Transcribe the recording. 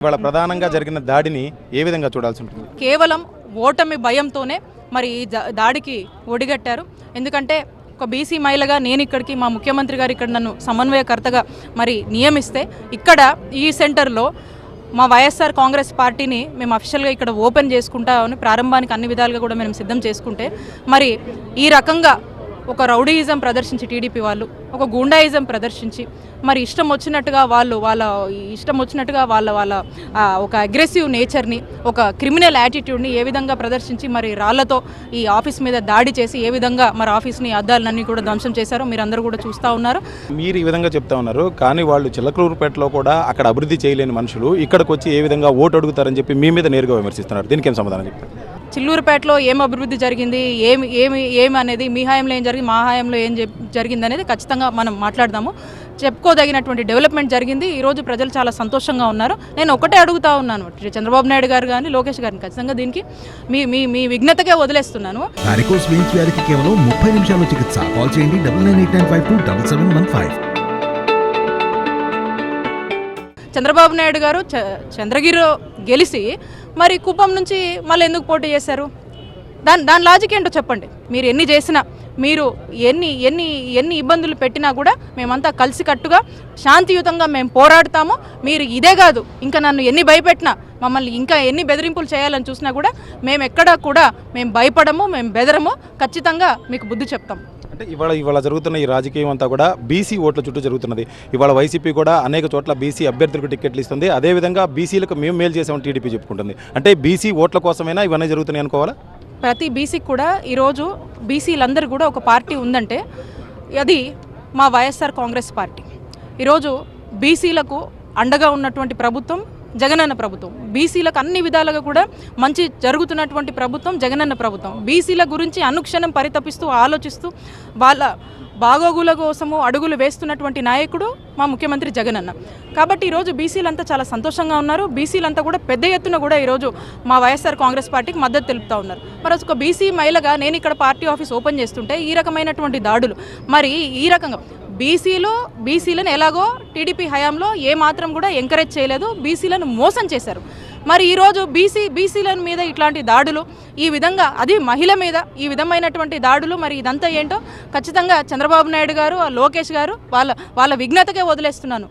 ఇవాళ ప్రధానంగా జరిగిన దాడిని ఏ విధంగా చూడాల్సి ఉంటుంది? కేవలం ఓటమి భయంతోనే మరి ఈ దా- దాడికి ఒడిగట్టారు. ఎందుకంటే ఒక బీసీ మహిళగా నేను ఇక్కడికి మా ముఖ్యమంత్రి గారు ఇక్కడ నన్ను సమన్వయకర్తగా మరి నియమిస్తే ఇక్కడ ఈ సెంటర్లో మా వైఎస్ఆర్ కాంగ్రెస్ పార్టీని మేము అఫీషియల్గా ఇక్కడ ఓపెన్ చేసుకుంటామని ప్రారంభానికి అన్ని విధాలుగా కూడా మేము సిద్ధం చేసుకుంటే మరి ఈ రకంగా ఒక రౌడీయిజం ప్రదర్శించి టీడీపీ వాళ్ళు ఒక గూండాయిజం ప్రదర్శించి మరి ఇష్టం వచ్చినట్టుగా వాళ్ళు వాళ్ళ ఇష్టం వచ్చినట్టుగా వాళ్ళ వాళ్ళ ఒక అగ్రెసివ్ నేచర్ని ఒక క్రిమినల్ యాటిట్యూడ్ని ఏ విధంగా ప్రదర్శించి మరి రాళ్ళతో ఈ ఆఫీస్ మీద దాడి చేసి ఏ విధంగా మరి ఆఫీస్ని అద్దాలన్నీ కూడా ధ్వంసం చేశారో మీరు అందరూ కూడా చూస్తూ ఉన్నారు. మీరు ఈ విధంగా చెప్తా ఉన్నారు కానీ వాళ్ళు చిలకలూరుపేటలో కూడా అక్కడ అభివృద్ధి చేయలేని మనుషులు ఇక్కడికి వచ్చి ఏ విధంగా ఓటు అడుగుతారని చెప్పి మీ మీద నేరుగా విమర్శిస్తున్నారు. దీనికి ఏం సమాధానం చెప్తారు చిల్లూరుపేటలో ఏం అభివృద్ధి జరిగింది? ఏమి ఏమి ఏమి అనేది మీ హయాంలో ఏం జరిగింది? మా హయాంలో ఏం జరి- జరిగింది అనేది ఖచ్చితంగా మనం మాట్లాడదాము. చెప్పుకోదగినటువంటి డెవలప్మెంట్ జరిగింది. ఈరోజు ప్రజలు చాలా సంతోషంగా ఉన్నారు. నేను ఒకటే అడుగుతా ఉన్నాను. చంద్రబాబు నాయుడు గారు కానీ లోకేష్ గారిని ఖచ్చితంగా దీనికి మీ మీ మీ విఘ్నతకే వదిలేస్తున్నాను. కేవలం ముప్పై నిమిషాల్లో చికిత్స. కాల్ చేయండి double nine eight nine five two double seven one five. Chandrababu Naidu garu చ- చంద్రగిరి గెలిచి మరి కుప్పం నుంచి మళ్ళీ ఎందుకు పోటీ చేశారు? దాని దాని లాజిక్ ఏంటో చెప్పండి. మీరు ఎన్ని చేసినా మీరు ఎన్ని ఎన్ని ఎన్ని ఇబ్బందులు పెట్టినా కూడా మేమంతా కలిసికట్టుగా శాంతియుతంగా మేము పోరాడతాము. మీరు ఇదే కాదు ఇంకా నన్ను ఎన్ని భయపెట్టినా మమ్మల్ని ఇంకా ఎన్ని బెదిరింపులు చేయాలని చూసినా కూడా మేము ఎక్కడా కూడా మేము భయపడము మేము బెదరము. ఖచ్చితంగా మీకు బుద్ధి చెప్తాం. అంటే ఇవాళ ఇవాళ జరుగుతున్న ఈ రాజకీయం అంతా కూడా బీసీ ఓట్ల చుట్టూ జరుగుతున్నది. ఇవాళ వైసీపీ కూడా అనేక చోట్ల బీసీ అభ్యర్థులకు టికెట్లు ఇస్తుంది. అదేవిధంగా బీసీలకు మేము మేలు చేసామని టీడీపీ చెప్పుకుంటుంది. అంటే బీసీ ఓట్ల కోసమైనా ఇవన్నీ జరుగుతున్నాయి అనుకోవాలా? ప్రతి బీసీకి కూడా ఈరోజు బీసీలందరూ కూడా ఒక పార్టీ ఉందంటే అది మా వైఎస్ఆర్ కాంగ్రెస్ పార్టీ. ఈరోజు బీసీలకు అండగా ఉన్నటువంటి ప్రభుత్వం జగనన్న ప్రభుత్వం. బీసీలకు అన్ని విధాలుగా కూడా మంచి జరుగుతున్నటువంటి ప్రభుత్వం జగనన్న ప్రభుత్వం. బీసీల గురించి అనుక్షణం పరితపిస్తూ ఆలోచిస్తూ వాళ్ళ బాగోగుల కోసము అడుగులు వేస్తున్నటువంటి నాయకుడు మా ముఖ్యమంత్రి జగనన్న. కాబట్టి ఈరోజు బీసీలంతా చాలా సంతోషంగా ఉన్నారు. బీసీలంతా కూడా పెద్ద ఎత్తున కూడా ఈరోజు మా వైఎస్ఆర్ కాంగ్రెస్ పార్టీకి మద్దతు తెలుపుతా ఉన్నారు. మరి ఒక బీసీ మహిళగా నేను ఇక్కడ పార్టీ ఆఫీస్ ఓపెన్ చేస్తుంటే ఈ రకమైనటువంటి దాడులు. మరి ఈ రకంగా బీసీలు బీసీలను ఎలాగో టీడీపీ హయాంలో ఏ మాత్రం కూడా ఎంకరేజ్ చేయలేదు బీసీలను మోసం చేశారు. మరి ఈరోజు బీసీ బీసీల మీద ఇట్లాంటి దాడులు ఈ విధంగా అది మహిళ మీద ఈ విధమైనటువంటి దాడులు మరి ఇదంతా ఏంటో ఖచ్చితంగా చంద్రబాబు నాయుడు గారు లోకేష్ గారు వాళ్ళ వాళ్ళ విఘ్నతకే వదిలేస్తున్నాను.